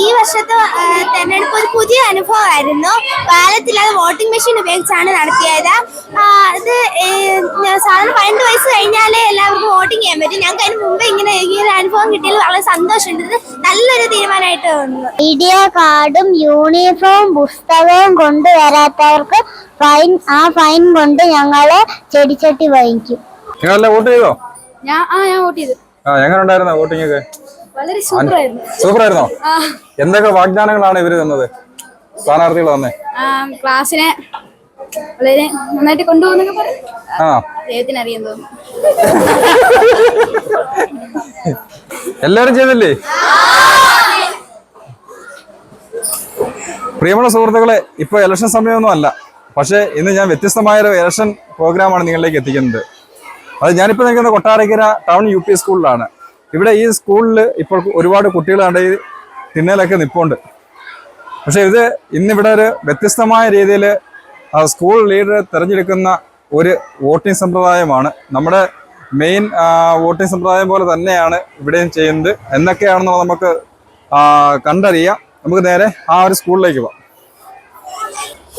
ഈ വർഷത്തെ തെരഞ്ഞെടുപ്പ് ഒരു പുതിയ അനുഭവമായിരുന്നു. ബാലറ്റില്ലാതെ വോട്ടിംഗ് മെഷീൻ ഉപയോഗിച്ചാണ് നടത്തിയത്. അത് ഇത് ഞാൻ സാധാരണ പതിനെട്ട് വയസ്സ് കഴിഞ്ഞാലേ എല്ലാവർക്കും വോട്ടിംഗ് ചെയ്യാൻ പറ്റും. ഞങ്ങൾക്ക് അതിന് മുമ്പ് ഇങ്ങനെ ഈ ഒരു അനുഭവം കിട്ടിയതിൽ വളരെ സന്തോഷമുണ്ട്. ഇത് നല്ലൊരു തീരുമാനമായിട്ട് തോന്നുന്നു വീഡിയോ കാർഡും യൂണിഫോം പുസ്തകവും കൊണ്ടുവരാത്തവർക്ക് ഫൈൻ ആ ഫൈൻ കൊണ്ട് ഞങ്ങൾ ചെടിച്ചട്ടി വാങ്ങിക്കും. വോട്ട് ചെയ്തോ? ഞാൻ ആ ഞാൻ വോട്ട് ചെയ്തു. ആ എങ്ങനെ ഉണ്ടായിരുന്നു വോട്ടിംഗ് ഒക്കെ സൂപ്പർ ആയിരുന്നോ എന്തൊക്കെ വാഗ്ദാനങ്ങളാണ് ഇവർ തന്നത്? സ്ഥാനാർത്ഥികൾ തന്നെ. ക്ലാസ്സിനെ വളരെ നന്നായിട്ട് കൊണ്ടുപോകുന്നൊക്കെ പറഞ്ഞു ദൈവത്തിന് അറിയാൻ തോന്നുന്നു എല്ലാരും ചെയ്തില്ലേ? പ്രിയമുള്ള സുഹൃത്തുക്കളെ ഇപ്പൊ ഇലക്ഷൻ സമയമൊന്നും അല്ല. പക്ഷേ ഇന്ന് ഞാൻ വ്യത്യസ്തമായ ഒരു ഇലക്ഷൻ പ്രോഗ്രാമാണ് നിങ്ങളിലേക്ക് എത്തിക്കുന്നത്. അത് ഞാനിപ്പോൾ നിൽക്കുന്ന കൊട്ടാരക്കര ടൗൺ യു പി സ്കൂളിലാണ് ഇവിടെ ഈ സ്കൂളിൽ ഇപ്പോൾ ഒരുപാട് കുട്ടികളാണ്ട് ഈ തിണ്ണയിലൊക്കെ നിപ്പുണ്ട്. പക്ഷെ ഇത് ഇന്നിവിടെ ഒരു വ്യത്യസ്തമായ രീതിയിൽ സ്കൂൾ ലീഡർ തിരഞ്ഞെടുക്കുന്ന ഒരു വോട്ടിംഗ് സമ്പ്രദായമാണ്. നമ്മുടെ മെയിൻ വോട്ടിംഗ് സമ്പ്രദായം പോലെ തന്നെയാണ് ഇവിടെയും ചെയ്യുന്നത്. എന്നൊക്കെയാണെന്നുള്ളത് നമുക്ക് കണ്ടറിയാം. നമുക്ക് നേരെ ആ ഒരു സ്കൂളിലേക്ക് പോവാം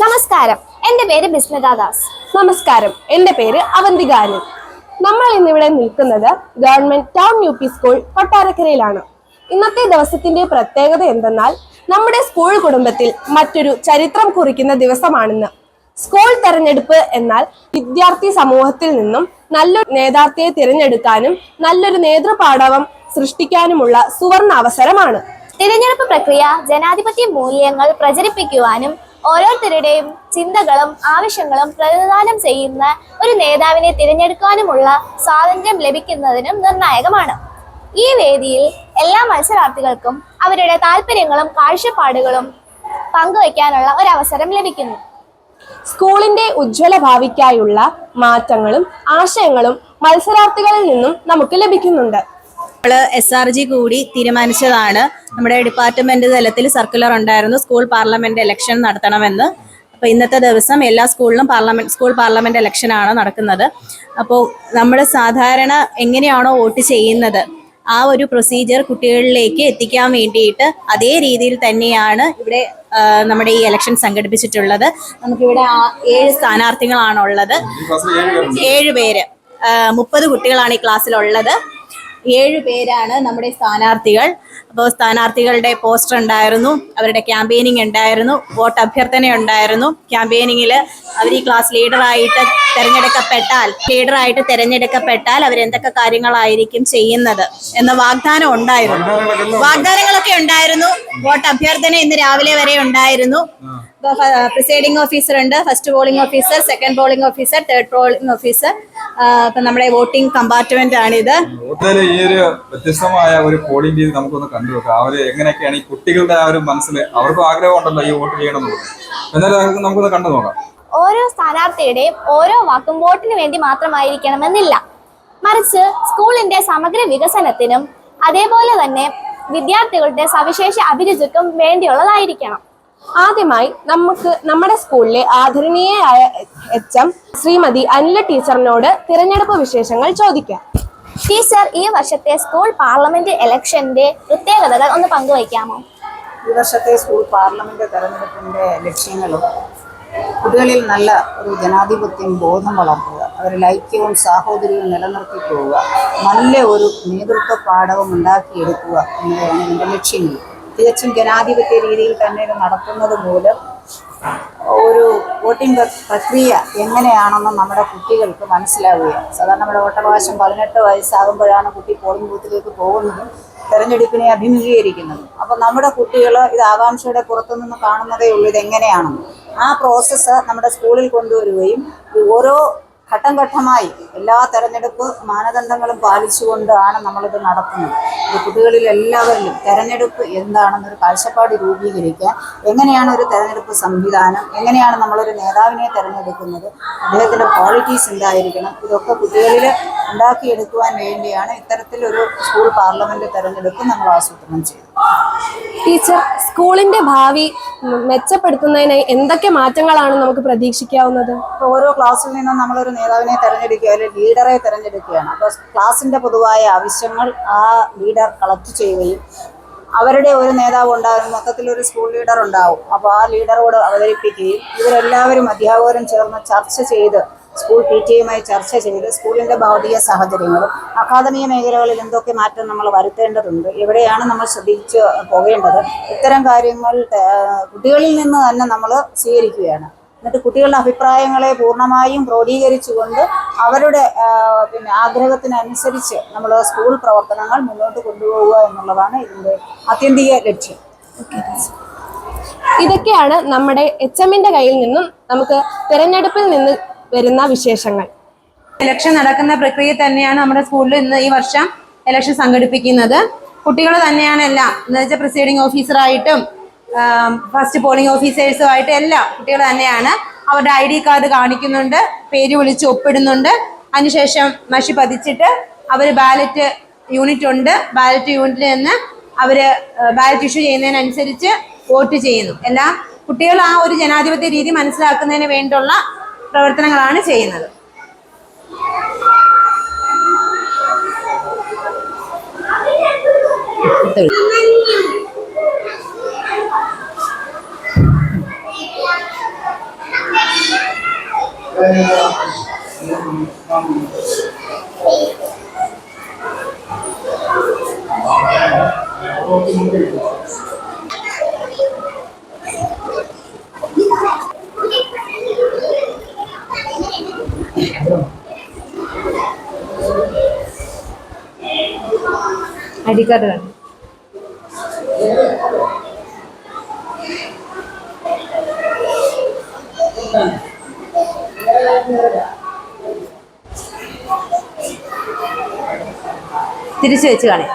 നമസ്കാരം. എന്റെ പേര് ബിസ്മിത ദാസ്. നമസ്കാരം. എന്റെ പേര് അവന്തികാനു നമ്മൾ ഇന്നിവിടെ നിൽക്കുന്നത് government town U P school കൊട്ടാരക്കരയിലാണ്. ഇന്നത്തെ ദിവസത്തിന്റെ പ്രത്യേകത എന്തെന്നാൽ നമ്മുടെ സ്കൂൾ കുടുംബത്തിൽ മറ്റൊരു ചരിത്രം കുറിക്കുന്ന ദിവസമാണിന്ന്. സ്കൂൾ തെരഞ്ഞെടുപ്പ് എന്നാൽ വിദ്യാർത്ഥി സമൂഹത്തിൽ നിന്നും നല്ലൊരു നേതാർത്ഥിയെ തിരഞ്ഞെടുക്കാനും നല്ലൊരു നേതൃപാഠവം സൃഷ്ടിക്കാനുമുള്ള സുവർണ അവസരമാണ്. തിരഞ്ഞെടുപ്പ് പ്രക്രിയ ജനാധിപത്യ മൂല്യങ്ങൾ പ്രചരിപ്പിക്കുവാനും ഓരോരുത്തരുടെയും ചിന്തകളും ആവശ്യങ്ങളും പ്രതിദാനം ചെയ്യുന്ന ഒരു നേതാവിനെ തിരഞ്ഞെടുക്കാനുമുള്ള സ്വാതന്ത്ര്യം ലഭിക്കുന്നതിനും നിർണായകമാണ്. ഈ വേദിയിൽ എല്ലാ മത്സരാർത്ഥികൾക്കും അവരുടെ താല്പര്യങ്ങളും കാഴ്ചപ്പാടുകളും പങ്കുവയ്ക്കാനുള്ള ഒരു അവസരം ലഭിക്കുന്നു. സ്കൂളിന്റെ ഉജ്ജ്വല ഭാവിക്കായുള്ള മാറ്റങ്ങളും ആശയങ്ങളും മത്സരാർത്ഥികളിൽ നിന്നും നമുക്ക് ലഭിക്കുന്നുണ്ട്. നമ്മൾ എസ് ആർ ജി കൂടി തീരുമാനിച്ചതാണ്. നമ്മുടെ ഡിപ്പാർട്ട്മെന്റ് തലത്തിൽ സർക്കുലർ ഉണ്ടായിരുന്നു. സ്കൂൾ പാർലമെന്റ് ഇലക്ഷൻ നടത്തണമെന്ന്. അപ്പോൾ ഇന്നത്തെ ദിവസം എല്ലാ സ്കൂളിലും പാർലമെന്റ് സ്കൂൾ പാർലമെന്റ് ഇലക്ഷൻ ആണ് നടക്കുന്നത്. അപ്പോൾ നമ്മൾ സാധാരണ എങ്ങനെയാണോ വോട്ട് ചെയ്യുന്നത് ആ ഒരു പ്രൊസീജിയർ കുട്ടികളിലേക്ക് എത്തിക്കാൻ വേണ്ടിയിട്ട് അതേ രീതിയിൽ തന്നെയാണ് ഇവിടെ നമ്മുടെ ഈ ഇലക്ഷൻ സംഘടിപ്പിച്ചിട്ടുള്ളത്. നമുക്കിവിടെ ഏഴ് സ്ഥാനാർത്ഥികളാണുള്ളത്. ഏഴ് പേര് മുപ്പത് കുട്ടികളാണ് ഈ ക്ലാസ്സിലുള്ളത് ഏഴ് പേരാണ് നമ്മുടെ സ്ഥാനാർത്ഥികൾ. അപ്പോൾ സ്ഥാനാർത്ഥികളുടെ പോസ്റ്റർ ഉണ്ടായിരുന്നു അവരുടെ ക്യാമ്പയിനിങ് ഉണ്ടായിരുന്നു വോട്ട് അഭ്യർത്ഥന ഉണ്ടായിരുന്നു. ക്യാമ്പയിനിങ്ങിൽ അവർ ഈ ക്ലാസ് ലീഡറായിട്ട് തിരഞ്ഞെടുക്കപ്പെട്ടാൽ ലീഡറായിട്ട് തിരഞ്ഞെടുക്കപ്പെട്ടാൽ അവരെന്തൊക്കെ കാര്യങ്ങളായിരിക്കും ചെയ്യുന്നത് എന്ന വാഗ്ദാനം ഉണ്ടായിരുന്നു. വാഗ്ദാനങ്ങളൊക്കെ ഉണ്ടായിരുന്നു. വോട്ട് അഭ്യർത്ഥന ഇന്ന് രാവിലെ വരെ ഉണ്ടായിരുന്നു. പ്രിസൈഡിംഗ് ഓഫീസർ ഉണ്ട്. First polling officer second polling officer third polling officer ഇപ്പം നമ്മുടെ വോട്ടിംഗ് കമ്പാർട്ട്മെന്റ് ആണിത്. ഈ ഒരു വ്യത്യസ്തമായ ഒരു പോളിംഗ് രീതി നമുക്കൊന്ന് കണ്ടു നോക്കാം. അവർ എങ്ങനെയൊക്കെയാണ് ഈ കുട്ടികളുടെ ആ ഒരു മനസ്സിൽ അവർക്കും ആഗ്രഹം ഉണ്ടല്ലോ ഈ വോട്ട് ചെയ്യണം എന്നാലും നമുക്ക് നമുക്കൊന്ന് കണ്ടു നോക്കാം. ഓരോ സ്ഥാനാർത്ഥിയുടെയും ഓരോ വാക്കും വോട്ടിന് വേണ്ടി മാത്രമായിരിക്കണമെന്നില്ല. മറിച്ച് സ്കൂളിന്റെ സമഗ്ര വികസനത്തിനും അതേപോലെ തന്നെ വിദ്യാർത്ഥികളുടെ സവിശേഷ അഭിരുചിക്കും വേണ്ടിയുള്ളതായിരിക്കണം. ആദ്യമായി നമുക്ക് നമ്മുടെ സ്കൂളിലെ ആദരണീയയായ എച്ച് എം ശ്രീമതി അനില ടീച്ചറിനോട് തിരഞ്ഞെടുപ്പ് വിശേഷങ്ങൾ ചോദിക്കാം. ടീച്ചർ ഈ വർഷത്തെ സ്കൂൾ പാർലമെന്റ് ഇലക്ഷന്റെ പ്രത്യേകതകൾ ഒന്ന് പങ്കുവയ്ക്കാമോ? ഈ വർഷത്തെ സ്കൂൾ പാർലമെന്റ് തെരഞ്ഞെടുപ്പിന്റെ ലക്ഷ്യങ്ങളും കുട്ടികളിൽ നല്ല ഒരു ജനാധിപത്യം ബോധം വളർത്തുക അവരിൽ ഐക്യവും സാഹോദര്യവും നിലനിർത്തി പോവുക നല്ല ഒരു നേതൃത്വ പാഠവും ഉണ്ടാക്കിയെടുക്കുക എന്നതാണ് ഇതിന്റെ ലക്ഷ്യങ്ങൾ തികച്ചും ജനാധിപത്യ രീതിയിൽ തന്നെ ഇത് നടത്തുന്നത് മൂലം ഒരു വോട്ടിംഗ് പ്ര- പ്രക്രിയ എങ്ങനെയാണെന്ന് നമ്മുടെ കുട്ടികൾക്ക് മനസ്സിലാവുകയാണ്. സാധാരണ നമ്മുടെ വോട്ടവകാശം പതിനെട്ട് വയസ്സാകുമ്പോഴാണ് കുട്ടി പോളിംഗ് ബൂത്തിലേക്ക് പോകുന്നതും തെരഞ്ഞെടുപ്പിനെ അഭിമുഖീകരിക്കുന്നതും. അപ്പോൾ നമ്മുടെ കുട്ടികൾ ഇത് ആകാംക്ഷയുടെ പുറത്തുനിന്ന് കാണുന്നതേ ഉള്ളൂ ഇത് എങ്ങനെയാണെന്ന് ആ പ്രോസസ്സ് നമ്മുടെ സ്കൂളിൽ കൊണ്ടുവരികയും ഓരോ ഘട്ടം ഘട്ടമായി എല്ലാ തെരഞ്ഞെടുപ്പ് മാനദണ്ഡങ്ങളും പാലിച്ചുകൊണ്ടാണ് നമ്മളിത് നടത്തുന്നത്. കുട്ടികളിൽ എല്ലാവരിലും തെരഞ്ഞെടുപ്പ് എന്താണെന്നൊരു കാഴ്ചപ്പാട് രൂപീകരിക്കാൻ എങ്ങനെയാണ് ഒരു തെരഞ്ഞെടുപ്പ് സംവിധാനം എങ്ങനെയാണ് നമ്മളൊരു നേതാവിനെ തെരഞ്ഞെടുക്കുന്നത് അദ്ദേഹത്തിന്റെ ക്വാളിറ്റീസ് എന്തായിരിക്കണം ഇതൊക്കെ കുട്ടികളിൽ ഉണ്ടാക്കിയെടുക്കുവാൻ വേണ്ടിയാണ് ഇത്തരത്തിലൊരു സ്കൂൾ പാർലമെന്റ് തെരഞ്ഞെടുപ്പ് നമ്മൾ ആസൂത്രണം ചെയ്തത്. ടീച്ചർ സ്കൂളിന്റെ ഭാവി മെച്ചപ്പെടുത്തുന്നതിന് എന്തൊക്കെ മാറ്റങ്ങളാണ് നമുക്ക് പ്രതീക്ഷിക്കാവുന്നത്? ഓരോ ക്ലാസ്സിൽ നിന്നും നമ്മളൊരു നേതാവിനെ തെരഞ്ഞെടുക്കുക അല്ലെങ്കിൽ ലീഡറെ തെരഞ്ഞെടുക്കുകയാണ്. അപ്പോൾ ക്ലാസിന്റെ പൊതുവായ ആവശ്യങ്ങൾ ആ ലീഡർ കളക്ട് ചെയ്യുകയും അവരുടെ ഒരു നേതാവ് ഉണ്ടാകും. മൊത്തത്തിൽ ഒരു സ്കൂൾ ലീഡർ ഉണ്ടാവും. അപ്പോൾ ആ ലീഡറോട് അവതരിപ്പിക്കുകയും ഇവരെല്ലാവരും അധ്യാപകരും ചേർന്ന് ചർച്ച ചെയ്ത് സ്കൂൾ പി ടി എയുമായി ചർച്ച ചെയ്ത് സ്കൂളിന്റെ ഭൗതിക സാഹചര്യങ്ങളും അക്കാദമിക മേഖലകളിൽ എന്തൊക്കെ മാറ്റം നമ്മൾ വരുത്തേണ്ടതുണ്ട് എവിടെയാണ് നമ്മൾ ശ്രദ്ധിച്ച് പോകേണ്ടത് ഇത്തരം കാര്യങ്ങൾ കുട്ടികളിൽ നിന്ന് തന്നെ നമ്മൾ സ്വീകരിക്കുകയാണ്. എന്നിട്ട് കുട്ടികളുടെ അഭിപ്രായങ്ങളെ പൂർണമായും ക്രോഡീകരിച്ചുകൊണ്ട് അവരുടെ പിന്നെ ആഗ്രഹത്തിനനുസരിച്ച് നമ്മൾ സ്കൂൾ പ്രവർത്തനങ്ങൾ മുന്നോട്ട് കൊണ്ടുപോകുക എന്നുള്ളതാണ് ഇതിന്റെ ആത്യന്തിക ലക്ഷ്യം. ഇതൊക്കെയാണ് നമ്മുടെ എച്ച് എമ്മിന്റെ കയ്യിൽ നിന്നും നമുക്ക് തിരഞ്ഞെടുപ്പിൽ നിന്ന് വരുന്ന വിശേഷങ്ങൾ. ഇലക്ഷൻ നടക്കുന്ന പ്രക്രിയ തന്നെയാണ് നമ്മുടെ സ്കൂളിൽ ഇന്ന് ഈ വർഷം ഇലക്ഷൻ സംഘടിപ്പിക്കുന്നത്. കുട്ടികൾ തന്നെയാണ് എല്ലാം. എന്ന് വെച്ചാൽ പ്രിസൈഡിംഗ് ഓഫീസറായിട്ടും ഫസ്റ്റ് പോളിംഗ് ഓഫീസേഴ്സുമായിട്ട് എല്ലാ കുട്ടികൾ തന്നെയാണ് അവരുടെ ഐ ഡി കാർഡ് കാണിക്കുന്നുണ്ട് പേര് വിളിച്ച് ഒപ്പിടുന്നുണ്ട്. അതിനുശേഷം മഷി പതിച്ചിട്ട് അവർ ബാലറ്റ് യൂണിറ്റ് ഉണ്ട്. ബാലറ്റ് യൂണിറ്റിൽ നിന്ന് അവർ ബാലറ്റ് ഇഷ്യൂ ചെയ്യുന്നതിനനുസരിച്ച് വോട്ട് ചെയ്യുന്നു. എല്ലാം കുട്ടികൾ ആ ഒരു ജനാധിപത്യ രീതി മനസ്സിലാക്കുന്നതിന് വേണ്ടിയുള്ള പ്രവർത്തനങ്ങളാണ് ചെയ്യുന്നത്. Thank ഡി കാർഡ് കാണും തിരിച്ചു വെച്ച് കളി.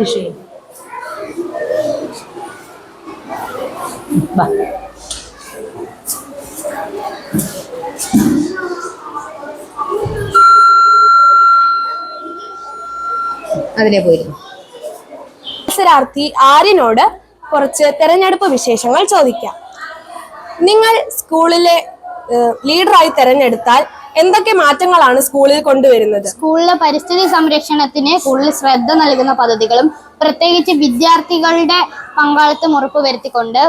ഇഷ്യൂ ചെയ്യും. ബാ. പോയിരുന്നു. മത്സരാർത്ഥി ആര്യനോട് കുറച്ച് തെരഞ്ഞെടുപ്പ് വിശേഷങ്ങൾ ചോദിക്കാം. നിങ്ങൾ സ്കൂളിലെ ലീഡറായി തെരഞ്ഞെടുത്താൽ എന്തൊക്കെ മാറ്റങ്ങളാണ് സ്കൂളിൽ കൊണ്ടുവരുന്നത്? സ്കൂളിലെ പരിസ്ഥിതി സംരക്ഷണത്തിന് കൂടുതൽ ശ്രദ്ധ നൽകുന്ന പദ്ധതികളും പ്രത്യേകിച്ച് വിദ്യാർത്ഥികളുടെ പങ്കാളിത്തം ഉറപ്പുവരുത്തിക്കൊണ്ട്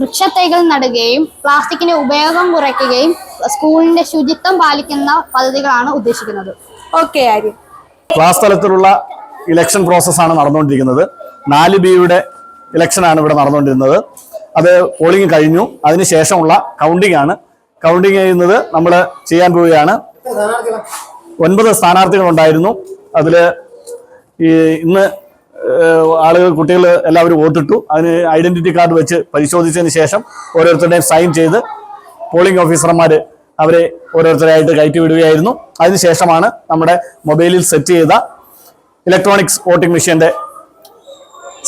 വൃക്ഷത്തൈകൾ നടുകയും പ്ലാസ്റ്റിക്കിന്റെ ഉപയോഗം കുറയ്ക്കുകയും സ്കൂളിന്റെ ശുചിത്വം പാലിക്കുന്ന പദ്ധതികളാണ് ഉദ്ദേശിക്കുന്നത്. ഓക്കെ ആര്യ. ക്ലാസ് തലത്തിലുള്ള ഇലക്ഷൻ പ്രോസസ്സാണ് നടന്നുകൊണ്ടിരിക്കുന്നത്. നാല് ബിയുടെ ഇലക്ഷനാണ് ഇവിടെ നടന്നുകൊണ്ടിരുന്നത്. അത് പോളിംഗ് കഴിഞ്ഞു. അതിനുശേഷമുള്ള കൗണ്ടിംഗ് ആണ്. കൗണ്ടിംഗ് ചെയ്യുന്നത് നമ്മൾ ചെയ്യാൻ പോവുകയാണ്. ഒൻപത് സ്ഥാനാർത്ഥികൾ ഉണ്ടായിരുന്നു. അതിൽ ഈ ഇന്ന് ആളുകൾ കുട്ടികൾ എല്ലാവരും വോട്ടിട്ടു. അതിന് ഐഡന്റിറ്റി കാർഡ് വെച്ച് പരിശോധിച്ചതിന് ശേഷം ഓരോരുത്തരുടെയും സൈൻ ചെയ്ത് പോളിംഗ് ഓഫീസർമാർ അവരെ ഓരോരുത്തരായിട്ട് കയറ്റി വിടുകയായിരുന്നു അതിനുശേഷമാണ് നമ്മുടെ മൊബൈലിൽ സെറ്റ് ചെയ്ത ഇലക്ട്രോണിക്സ് വോട്ടിംഗ് മെഷീന്റെ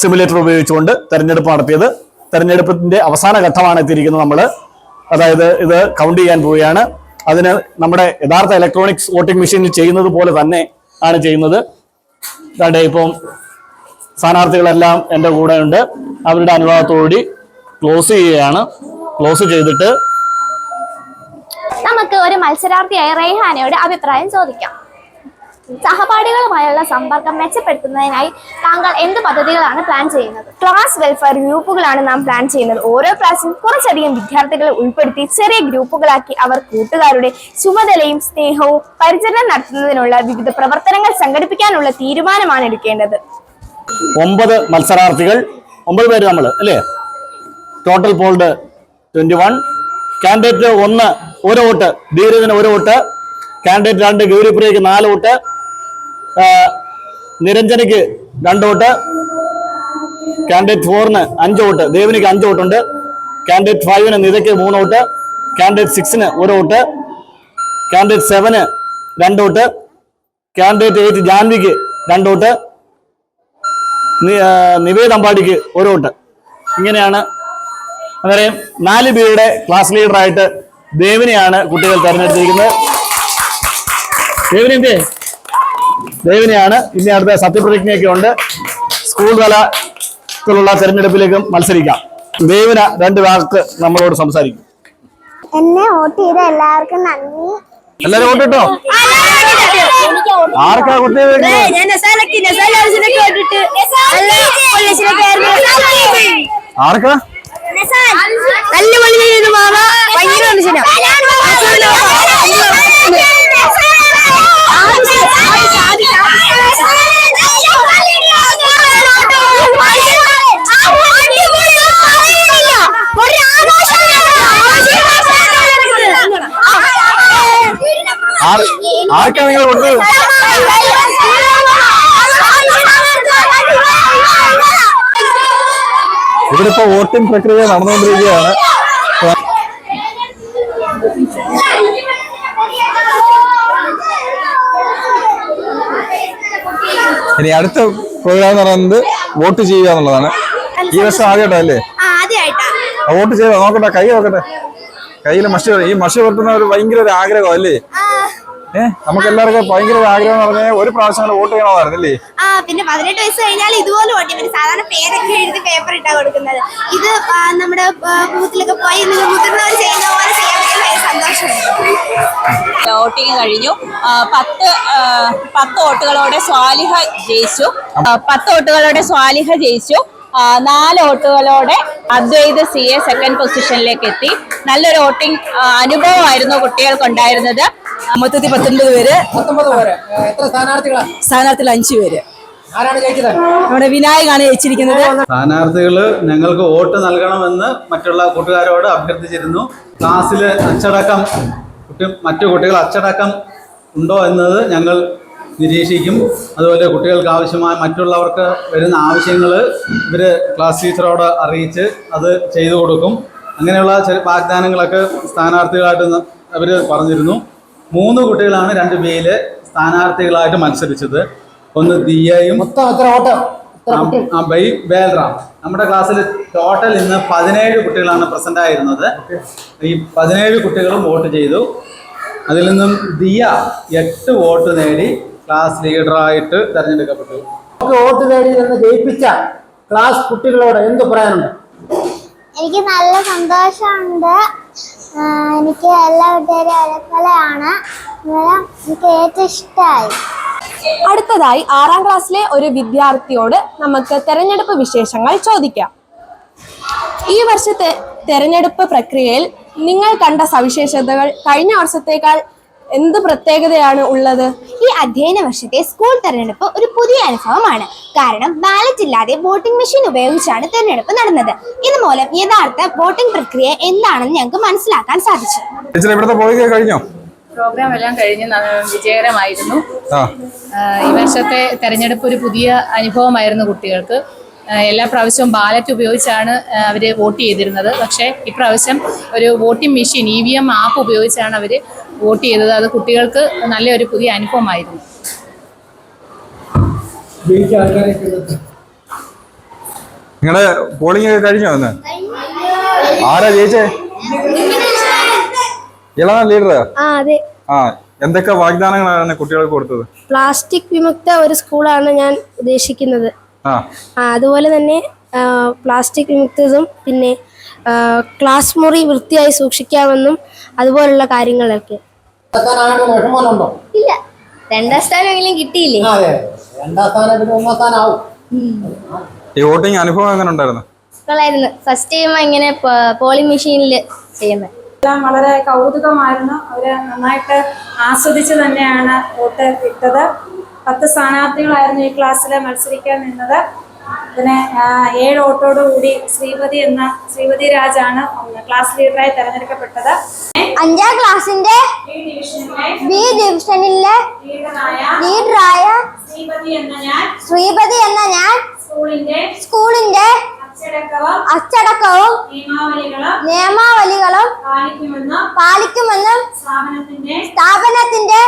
സിമുലേറ്റർ ഉപയോഗിച്ചുകൊണ്ട് തെരഞ്ഞെടുപ്പ് നടത്തിയത്. തെരഞ്ഞെടുപ്പിന്റെ അവസാന ഘട്ടമാണ് എത്തിയിരിക്കുന്നത് നമ്മൾ അതായത് ഇത് കൗണ്ട് ചെയ്യാൻ പോവുകയാണ്. അതിന് നമ്മുടെ യഥാർത്ഥ ഇലക്ട്രോണിക്സ് വോട്ടിംഗ് മെഷീനിൽ ചെയ്യുന്നത് പോലെ തന്നെ ആണ് ചെയ്യുന്നത്. അതായത് ഇപ്പം സ്ഥാനാർത്ഥികളെല്ലാം എന്റെ കൂടെ ഉണ്ട്. അവരുടെ അനുവാദത്തോടുകൂടി ക്ലോസ് ചെയ്യുകയാണ്. ക്ലോസ് ചെയ്തിട്ട് നമുക്ക് ഒരു മത്സരാർത്ഥിയായ റെയ്ഹാനയോട് അഭിപ്രായം ചോദിക്കാം. സഹപാഠികളുമായുള്ള സമ്പർക്കം മെച്ചപ്പെടുത്തുന്നതിനായി താങ്കൾ എന്ത് പദ്ധതികളാണ് പ്ലാൻ ചെയ്യുന്നത്? ക്ലാസ് വെൽഫെയർ ഗ്രൂപ്പുകളാണ് നാം പ്ലാൻ ചെയ്യുന്നത്. ഓരോ ക്ലാസ്സിലും കുറച്ചധികം വിദ്യാർത്ഥികളെ ഉൾപ്പെടുത്തി ചെറിയ ഗ്രൂപ്പുകളാക്കി അവർ കൂട്ടുകാരുടെ ചുമതലയും സ്നേഹവും പരിചരണം നടത്തുന്നതിനുള്ള വിവിധ പ്രവർത്തനങ്ങൾ സംഘടിപ്പിക്കാനുള്ള തീരുമാനമാണ് എടുക്കേണ്ടത്. ഒമ്പത് മത്സരാർത്ഥികൾ. ഒമ്പത് പേര് നമ്മൾ അല്ലേ? Total polled twenty one candidate ഒന്ന് ഒരു വോട്ട്. ധീരജിന് ഒരു വോട്ട്. കാൻഡിഡേറ്റ് രണ്ട് ഗൗരിപ്രിയക്ക് നാല് വോട്ട്. നിരഞ്ജനയ്ക്ക് രണ്ട് വോട്ട്. കാൻഡിഡേറ്റ് ഫോറിന് അഞ്ച് വോട്ട്. ദേവിനിക്ക് അഞ്ച് വോട്ടുണ്ട്. കാൻഡിഡേറ്റ് ഫൈവിന് നിതയ്ക്ക് മൂന്ന് വോട്ട്. കാൻഡിഡേറ്റ് സിക്സിന് ഒരു വോട്ട്. കാൻഡിഡേറ്റ് സെവന് രണ്ട് വോട്ട്. കാൻഡിഡേറ്റ് എയ്റ്റ് ജാൻവിക്ക് രണ്ട് വോട്ട്. നിവേദ് അമ്പാടിക്ക് ഒരു വോട്ട്. ഇങ്ങനെയാണ് അന്നേരം നാല് പേരുടെ ക്ലാസ് ലീഡറായിട്ട് ദേവിനെയാണ് കുട്ടികൾ തെരഞ്ഞെടുത്തിരിക്കുന്നത്. ദേവിനി എന്തേ ദേവിനെയാണ്. ഇനി അടുത്ത സത്യപ്രതിജ്ഞയൊക്കെ ഉണ്ട്. സ്കൂൾ തലത്തിലുള്ള തെരഞ്ഞെടുപ്പിലേക്കും മത്സരിക്കാം. ദേവിന രണ്ട് വാക്ക് നമ്മളോട് സംസാരിക്കും. എന്നെ വോട്ട് ചെയ്ത എല്ലാവർക്കും നന്ദി. എല്ലാരും വോട്ടിട്ടോ ആർക്കാ കുട്ടി നല്ല പൊള്ളിച്ചിനൊക്കെയായിരുന്നു ആർക്കാ? നല്ല ചെയ്യുന്നു മാമ. ഭയങ്കര ആർക്കാ നിങ്ങൾ വോട്ട് ഇവിടെ ഇപ്പൊ വോട്ടിംഗ് പ്രക്രിയ നടന്നുകൊണ്ടിരിക്കുകയാണ്. ഇനി അടുത്ത പ്രോഗ്രാം പറയുന്നത് വോട്ട് ചെയ്യുക എന്നുള്ളതാണ്. ഈ വർഷം ആദ്യമായിട്ടല്ലേ അല്ലേ? വോട്ട് ചെയ്തോ നോക്കട്ടെ കൈ നോക്കട്ടെ. കയ്യിൽ മഷി ഈ മഷി പുരട്ടുന്ന ഒരു ഭയങ്കര ഒരു ആഗ്രഹം അല്ലേ? ഏഹ് നമുക്ക് എല്ലാവർക്കും ഭയങ്കര ആഗ്രഹം എന്ന് പറഞ്ഞാൽ ഒരു പ്രാവശ്യം വോട്ട് ചെയ്യണമായിരുന്നില്ലേ? ആ പിന്നെ പതിനെട്ട് വയസ്സ് കഴിഞ്ഞാൽ ഇതുപോലെ വോട്ട് ചെയ്യും സാധാരണ പേരൊക്കെ എഴുതി പേപ്പർ ഇട്ടാ കൊടുക്കുന്നത്. ഇത് ആ, നമ്മുടെ ബൂത്തിലൊക്കെ പോയി നിങ്ങൾ മുതിർന്നവർ ചെയ്യുന്ന പോലെ ചെയ്യാൻ പറ്റിയ ഭയങ്കര സന്തോഷമുണ്ട്. വോട്ടിംഗ് കഴിഞ്ഞു. ആ, പത്ത് ആ, പത്ത് വോട്ടുകളോടെ സ്വാലിഹ ജയിച്ചു. ആ, പത്ത് വോട്ടുകളോടെ സ്വാലിഹ ജയിച്ചു. ആ, നാല് വോട്ടുകളോടെ അദ്വൈത് സി എ സെക്കൻഡ് പൊസിഷനിലേക്ക് എത്തി. നല്ലൊരു വോട്ടിംഗ് ആ, അനുഭവമായിരുന്നു കുട്ടികൾക്കുണ്ടായിരുന്നത്. മൊത്തത്തിൽ പത്തൊൻപത് പേര്. സ്ഥാനാർത്ഥികളാ? സ്ഥാനാർത്ഥികൾ അഞ്ചു പേര്. നമ്മുടെ വിനായകാണ് ജയിച്ചിരിക്കുന്നത്. സ്ഥാനാർത്ഥികൾ ഞങ്ങൾക്ക് വോട്ട് നൽകണമെന്ന് മറ്റുള്ള കൂട്ടുകാരോട് അഭ്യർത്ഥിച്ചിരുന്നു. ക്ലാസ്സിൽ അച്ചടക്കം മറ്റു കുട്ടികൾ അച്ചടക്കം ഉണ്ടോ എന്നത് ഞങ്ങൾ നിരീക്ഷിക്കും. അതുപോലെ കുട്ടികൾക്ക് ആവശ്യമായ മറ്റുള്ളവർക്ക് വരുന്ന ആവശ്യങ്ങൾ ഇവർ ക്ലാസ് ടീച്ചറോട് അറിയിച്ച് അത് ചെയ്തു കൊടുക്കും. അങ്ങനെയുള്ള ചില വാഗ്ദാനങ്ങളൊക്കെ സ്ഥാനാർത്ഥികളായിട്ട് അവർ പറഞ്ഞിരുന്നു. മൂന്ന് കുട്ടികളാണ് രണ്ട് പേര് സ്ഥാനാർത്ഥികളായിട്ട് മത്സരിച്ചത്. ഒന്ന് ദിയയും മൊത്തം എത്ര വോട്ട്? എത്ര കുട്ടി? ആ, ബൈ വേൽറാം. നമ്മുടെ ക്ലാസ്സിൽ ടോട്ടൽ ഇന്ന് പതിനേഴ് കുട്ടികളാണ് പ്രസന്റ് ആയിരുന്നത്. ഈ പതിനേഴ് കുട്ടികളും വോട്ട് ചെയ്തു. അതിൽ നിന്നും ദിയ എട്ട് വോട്ട് നേടി ക്ലാസ് ലീഡറായിട്ട് തെരഞ്ഞെടുക്കപ്പെട്ടു. വോട്ട് നേടി നിന്ന് ജയിപ്പിച്ച ക്ലാസ് കുട്ടികളോട് എന്ത് പറയാനുണ്ട്? എനിക്ക് നല്ല സന്തോഷമുണ്ട്. എനിക്ക് എല്ലാ വീട്ടുകാരും ഒരേപോലെയാണ്. എനിക്ക് ഏറ്റവും ഇഷ്ടമായി. അടുത്തതായി ആറാം ക്ലാസ്സിലെ ഒരു വിദ്യാർത്ഥിയോട് നമുക്ക് തെരഞ്ഞെടുപ്പ് വിശേഷങ്ങൾ ചോദിക്കാം. ഈ വർഷത്തെ തെരഞ്ഞെടുപ്പ് പ്രക്രിയയിൽ നിങ്ങൾ കണ്ട സവിശേഷതകൾ കഴിഞ്ഞ വർഷത്തേക്കാൾ എന്ത് പ്രത്യേകതയാണ് ഉള്ളത്? ഈ അധ്യയന വർഷത്തെ സ്കൂൾ തെരഞ്ഞെടുപ്പ് ഒരു പുതിയ അനുഭവമാണ്. കാരണം ബാലറ്റ് ഇല്ലാതെ വോട്ടിംഗ് മെഷീൻ ഉപയോഗിച്ചാണ് തെരഞ്ഞെടുപ്പ് നടന്നത്. ഇതുമൂലം യഥാർത്ഥ വോട്ടിംഗ് പ്രക്രിയ എന്താണെന്ന് ഞങ്ങൾക്ക് മനസ്സിലാക്കാൻ സാധിച്ചു. ഇവിടുത്തെ പോയി കഴിഞ്ഞോ? പ്രോഗ്രാം എല്ലാം കഴിഞ്ഞ് വിജയകരമായിരുന്നു. ഈ വർഷത്തെ തെരഞ്ഞെടുപ്പ് ഒരു പുതിയ അനുഭവമായിരുന്നു കുട്ടികൾക്ക്. എല്ലാ പ്രാവശ്യവും ബാലറ്റ് ഉപയോഗിച്ചാണ് അവർ വോട്ട് ചെയ്തിരുന്നത്. പക്ഷേ ഇപ്രാവശ്യം ഒരു voting machine E V M app ഉപയോഗിച്ചാണ് അവർ വോട്ട് ചെയ്തത് അത് കുട്ടികൾക്ക് നല്ലൊരു പുതിയ അനുഭവമായിരുന്നു. നിങ്ങൾ. നിങ്ങളുടെ പോളിംഗ് ഒക്കെ കഴിഞ്ഞോ അന്ന് ആരാ ജയിച്ചേ? ഇളാ ലീഡർ ആ അതെ. ആ എന്തൊക്കെ വാഗ്ദാനങ്ങളാണ് കുട്ടികൾക്ക് കൊടുത്തത്? പ്ലാസ്റ്റിക് വിമുക്ത ഒരു സ്കൂളാണ് ഞാൻ ഉദ്ദേശിക്കുന്നത്. അതുപോലെ തന്നെ പ്ലാസ്റ്റിക് വിമുക്തതും പിന്നെ ക്ലാസ് മുറി വൃത്തിയായി സൂക്ഷിക്കാമെന്നും അതുപോലുള്ള കാര്യങ്ങളൊക്കെ. വിഷമമുണ്ടോ ഇല്ല. രണ്ടാം സ്ഥാനമെങ്കിലും കിട്ടിയില്ലേ? ആ, അതെ. രണ്ടാം സ്ഥാനം ഒന്നാം സ്ഥാനം ആവും ഈ വോട്ടിംഗ് അനുഭവം എങ്ങനെ ഉണ്ടായിരുന്നു? കൊള്ളായിരുന്നു ഫസ്റ്റ് ടൈം ഇങ്ങനെ പോളിംഗ് മെഷീനിൽ ചെയ്യുന്നത് എല്ലാം വളരെ കൗതുകമായിരുന്നു. അവർ നന്നായിട്ട് ആസ്വദിച്ച് തന്നെയാണ് വോട്ട് ഇട്ടത്. പത്ത് സ്ഥാനാർത്ഥികളായിരുന്നു ഈ ക്ലാസ്സിൽ മത്സരിക്കാൻ നിന്നത്. ആ, ഏഴ് വോട്ടോടു കൂടി ശ്രീമതി എന്ന ശ്രീമതി രാജാണ് ക്ലാസ് ലീഡറായി തെരഞ്ഞെടുക്കപ്പെട്ടത്. അഞ്ചാം ക്ലാസിന്റെ ബി ഡിവിഷനിലെ ലീഡറായ ശ്രീമതി എന്ന ഞാൻ ശ്രീപതി എന്ന ഞാൻ സ്കൂളിന്റെ സ്കൂളിന്റെ അച്ചടക്കവും നിയമാവലികളും പാലിക്കുമെന്നും സ്ഥാപനത്തിന്റെ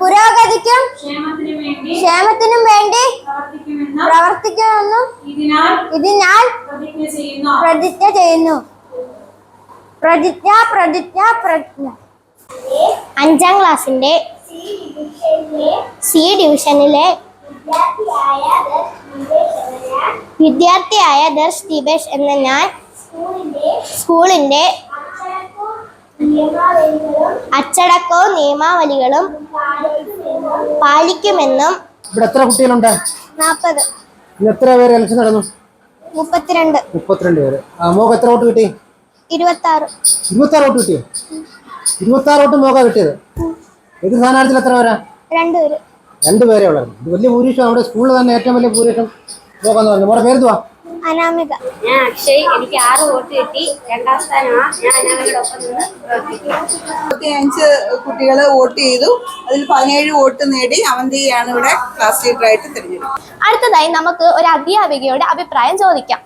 പുരോഗതിക്കും ക്ഷേമത്തിനും വേണ്ടി പ്രവർത്തിക്കുമെന്നും ഇതിനാൽ ഇതിനാൽ പ്രതിജ്ഞ ചെയ്യുന്നു പ്രതിജ്ഞ ചെയ്യുന്നു. പ്രതിജ്ഞ പ്രതിജ്ഞ പ്രതിജ്ഞ. അഞ്ചാം ക്ലാസ്സിന്റെ സി ഡിവിഷനിലെ വിദ്യാർത്ഥിയായ ദർശ് ദീപേഷ് എന്ന ഞാൻ സ്കൂളിന്റെ അച്ചടക്കവും നിയമാവലികളും പാലിക്കുമെന്നും ഇവിടെ എത്ര കുട്ടികളുണ്ട്? നാൽപ്പത് ഇന്ന് എത്ര പേര് ഇലക്ഷൻ നടന്നു? മുപ്പത്തിരണ്ട്. മുപ്പത്തിരണ്ട് പേര്. ആ മോക്ക് എത്ര വോട്ട് കിട്ടി? ഇരുപത്തി ആറ് വോട്ട് കിട്ടിയോ? ഇരുപത്താറ് വോട്ട് മോക്ക കിട്ടിയത്. ഏത് സ്ഥാനാർത്ഥിയിൽ എത്ര പേരാ? രണ്ടുപേര് പേരേ. ഉള്ളത് വലിയ ഭൂരിപക്ഷം. അവിടെ സ്കൂളിൽ തന്നെ ഏറ്റവും വലിയ ഭൂരിപക്ഷം നോക്കാന്ന് പറഞ്ഞു. മോടെ പേരെന്തുവാ? അനാമിക. ഞാൻ അക്ഷയ് എനിക്ക് ആറ് വോട്ട് കിട്ടി. രണ്ടാം സ്ഥാനമാണ്. ഞാൻ അനാമികയുടെ ഒപ്പം നിന്ന് കുട്ടികൾ വോട്ട് ചെയ്തു. അതിൽ പതിനേഴ് വോട്ട് നേടി അവന്തിയാണ് ഇവിടെ ക്ലാസ് ലീഡറായിട്ട് തിരഞ്ഞെടുത്തത്. അടുത്തതായി നമുക്ക് ഒരു അധ്യാപികയുടെ അഭിപ്രായം ചോദിക്കാം.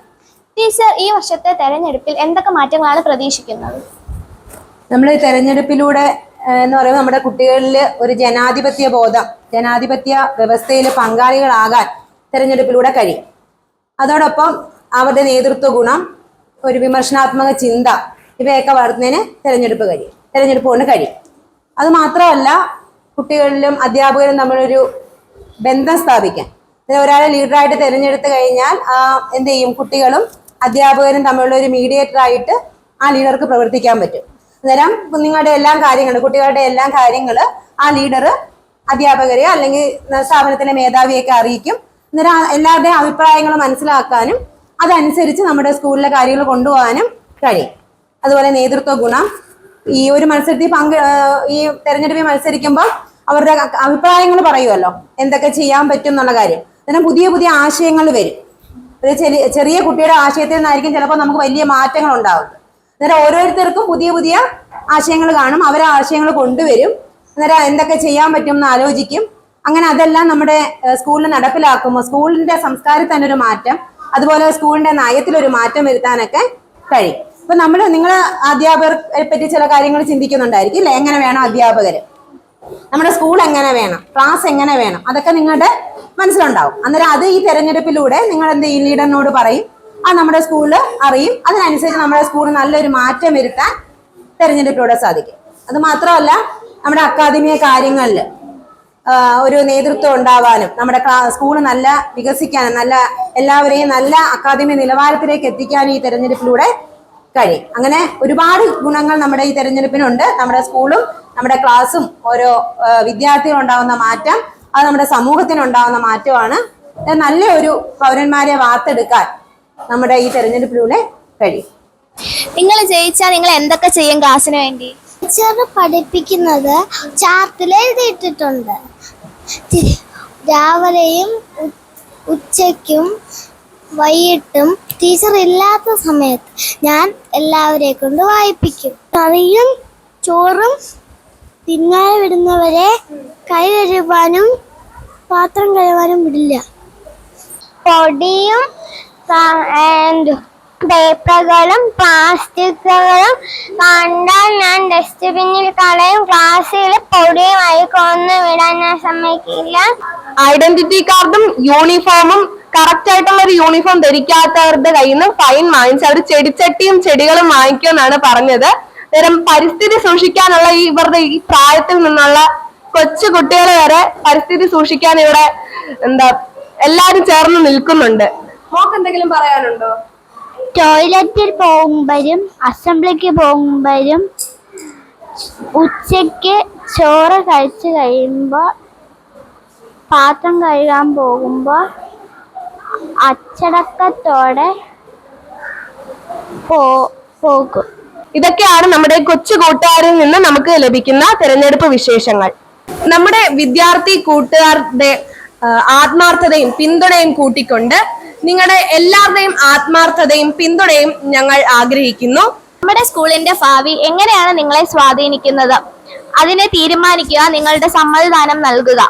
ടീച്ചർ ഈ വർഷത്തെ തെരഞ്ഞെടുപ്പിൽ എന്തൊക്കെ മാറ്റങ്ങളാണ് പ്രതീക്ഷിക്കുന്നത്? നമ്മൾ ഈ തെരഞ്ഞെടുപ്പിലൂടെ എന്ന് പറയുമ്പോൾ നമ്മുടെ കുട്ടികളിൽ ഒരു ജനാധിപത്യ ബോധം ജനാധിപത്യ വ്യവസ്ഥയിൽ പങ്കാളികളാകാൻ തെരഞ്ഞെടുപ്പിലൂടെ കഴിയും. അതോടൊപ്പം അവരുടെ നേതൃത്വ ഗുണം ഒരു വിമർശനാത്മക ചിന്ത ഇവയൊക്കെ വളർത്തുന്നതിന് തെരഞ്ഞെടുപ്പ് കഴിയും. തെരഞ്ഞെടുപ്പ് കൊണ്ട് കഴിയും. അത് മാത്രമല്ല കുട്ടികളിലും അധ്യാപകരും തമ്മിലൊരു ബന്ധം സ്ഥാപിക്കാൻ ഇതിൽ ഒരാളെ ലീഡറായിട്ട് തിരഞ്ഞെടുത്ത് കഴിഞ്ഞാൽ എന്ത് ചെയ്യും? കുട്ടികളും അധ്യാപകരും തമ്മിലുള്ള ഒരു മീഡിയേറ്റർ ആയിട്ട് ആ ലീഡർക്ക് പ്രവർത്തിക്കാൻ പറ്റും. അന്നേരം കുഞ്ഞുങ്ങളുടെ എല്ലാ കാര്യങ്ങളും കുട്ടികളുടെ എല്ലാ കാര്യങ്ങൾ ആ ലീഡർ അധ്യാപകരെ അല്ലെങ്കിൽ സ്ഥാപനത്തിലെ മേധാവിയൊക്കെ അറിയിക്കും. അന്നേരം എല്ലാവരുടെയും അഭിപ്രായങ്ങൾ മനസ്സിലാക്കാനും അതനുസരിച്ച് നമ്മുടെ സ്കൂളിലെ കാര്യങ്ങൾ കൊണ്ടുപോകാനും കഴിയും. അതുപോലെ നേതൃത്വ ഗുണം. ഈ ഒരു മത്സരത്തിൽ പങ്ക് ഈ തെരഞ്ഞെടുപ്പിൽ മത്സരിക്കുമ്പോൾ അവരുടെ അഭിപ്രായങ്ങൾ പറയുമല്ലോ എന്തൊക്കെ ചെയ്യാൻ പറ്റും എന്നുള്ള കാര്യം. അന്നേരം പുതിയ പുതിയ ആശയങ്ങൾ വരും. ചെറിയ ചെറിയ കുട്ടിയുടെ ആശയത്തിൽ നിന്നായിരിക്കും ചിലപ്പോൾ നമുക്ക് വലിയ മാറ്റങ്ങൾ ഉണ്ടാവും അന്നേരം ഓരോരുത്തർക്കും പുതിയ പുതിയ ആശയങ്ങൾ കാണും. അവർ ആ ആശയങ്ങൾ കൊണ്ടുവരും. അന്നേരം എന്തൊക്കെ ചെയ്യാൻ പറ്റും എന്ന് ആലോചിക്കും. അങ്ങനെ അതെല്ലാം നമ്മുടെ സ്കൂളിൽ നടപ്പിലാക്കുമ്പോൾ സ്കൂളിന്റെ സംസ്കാരത്തിൽ തന്നെ ഒരു മാറ്റം അതുപോലെ സ്കൂളിന്റെ നയത്തിൽ ഒരു മാറ്റം വരുത്താനൊക്കെ കഴിയും. ഇപ്പൊ നമ്മൾ നിങ്ങൾ അധ്യാപകരെ പറ്റി ചില കാര്യങ്ങൾ ചിന്തിക്കുന്നുണ്ടായിരിക്കും അല്ലെ എങ്ങനെ വേണം അധ്യാപകര്? നമ്മുടെ സ്കൂൾ എങ്ങനെ വേണം? ക്ലാസ് എങ്ങനെ വേണം? അതൊക്കെ നിങ്ങളുടെ മനസ്സിലുണ്ടാവും. അന്നേരം അത് ഈ തെരഞ്ഞെടുപ്പിലൂടെ നിങ്ങൾ എന്ത് ഈ ലീഡറിനോട് പറയും. ആ നമ്മുടെ സ്കൂളിൽ അറിയും. അതിനനുസരിച്ച് നമ്മുടെ സ്കൂളിൽ നല്ലൊരു മാറ്റം വരുത്താൻ തെരഞ്ഞെടുപ്പിലൂടെ സാധിക്കും. അത് മാത്രമല്ല നമ്മുടെ അക്കാദമിയ കാര്യങ്ങളിൽ ഒരു നേതൃത്വം ഉണ്ടാവാനും നമ്മുടെ സ്കൂൾ നല്ല വികസിക്കാനും നല്ല എല്ലാവരെയും നല്ല അക്കാദമി നിലവാരത്തിലേക്ക് എത്തിക്കാനും ഈ തെരഞ്ഞെടുപ്പിലൂടെ കഴിയും. അങ്ങനെ ഒരുപാട് ഗുണങ്ങൾ നമ്മുടെ ഈ തെരഞ്ഞെടുപ്പിനുണ്ട്. നമ്മുടെ സ്കൂളും നമ്മുടെ ക്ലാസ്സും ഓരോ വിദ്യാർത്ഥികളുണ്ടാവുന്ന മാറ്റം അത് നമ്മുടെ സമൂഹത്തിനുണ്ടാവുന്ന മാറ്റമാണ്. നല്ല ഒരു പൗരന്മാരെ വാർത്തെടുക്കാൻ നമ്മുടെ ഈ തെരഞ്ഞെടുപ്പിലൂടെ കഴിയും. നിങ്ങൾ ജയിച്ചാൽ നിങ്ങൾ എന്തൊക്കെ ചെയ്യും ക്ലാസ്സിന് വേണ്ടി? ടീച്ചർ പഠിപ്പിക്കുന്നത് ചാർട്ടിൽ എഴുതിയിട്ടിട്ടുണ്ട്. രാവിലെയും ഉച്ചയ്ക്കും വൈകിട്ടും ടീച്ചർ ഇല്ലാത്ത സമയത്ത് ഞാൻ എല്ലാവരെ കൊണ്ട് വായിപ്പിക്കും. കറിയും ചോറും തിന്നാൻ വിടുന്നവരെ കൈ കഴുകാനും പാത്രം കഴുകാനും വിടില്ല. പൊടിയും പേപ്പറുകളും പ്ലാസ്റ്റിക്കുകളും കണ്ടാൽ ഞാൻ ഡസ്റ്റ്ബിന്നിൽ കളയും ക്ലാസ്സിൽ പൊടിയുമായി കൊന്നു വിടാൻ ഞാൻ സമ്മതിക്കില്ല. ഐഡന്റിറ്റി കാർഡും യൂണിഫോമും കറക്റ്റ് ആയിട്ടുള്ള ഒരു യൂണിഫോം ധരിക്കാത്തവരുടെ കയ്യിൽ നിന്ന് ഫൈൻ വാങ്ങിച്ച് അവർ ചെടിച്ചട്ടിയും ചെടികളും വാങ്ങിക്കുമെന്നാണ് പറഞ്ഞത്. നേരം പരിസ്ഥിതി സൂക്ഷിക്കാനുള്ള ഈ ഇവരുടെ ഈ പ്രായത്തിൽ നിന്നുള്ള കൊച്ചു കുട്ടികൾ വരെ പരിസ്ഥിതി സൂക്ഷിക്കാൻ ഇവിടെ എന്താ എല്ലാരും ചേർന്ന് നിൽക്കുന്നുണ്ട്. മോക്ക് എന്തെങ്കിലും പറയാനുണ്ടോ? ടോയ്ലറ്റിൽ പോകുമ്പോഴും അസംബ്ലിക്ക് പോകുമ്പോഴും ഉച്ചയ്ക്ക് ചോറ് കഴിച്ച് കഴിയുമ്പോൾ പാത്രം കഴുകാൻ പോകുമ്പോൾ അച്ചടക്കത്തോടെ പോകും. ഇതൊക്കെയാണ് നമ്മുടെ കൊച്ചു കൂട്ടുകാരിൽ നിന്ന് നമുക്ക് ലഭിക്കുന്ന തിരഞ്ഞെടുപ്പ് വിശേഷങ്ങൾ. നമ്മുടെ വിദ്യാർത്ഥി കൂട്ടുകാരുടെ ആത്മാർത്ഥതയും പിന്തുണയും കൂട്ടിക്കൊണ്ട് നിങ്ങളുടെ എല്ലാവരുടെയും ആത്മാർത്ഥതയും പിന്തുണയും ഞങ്ങൾ ആഗ്രഹിക്കുന്നു. നമ്മുടെ സ്കൂളിന്റെ ഭാവി എങ്ങനെയാണ് നിങ്ങളെ സ്വാധീനിക്കുന്നത്? അതിനെ തീരുമാനിക്കുക നിങ്ങളുടെ സമ്മതിദാനം നൽകുക.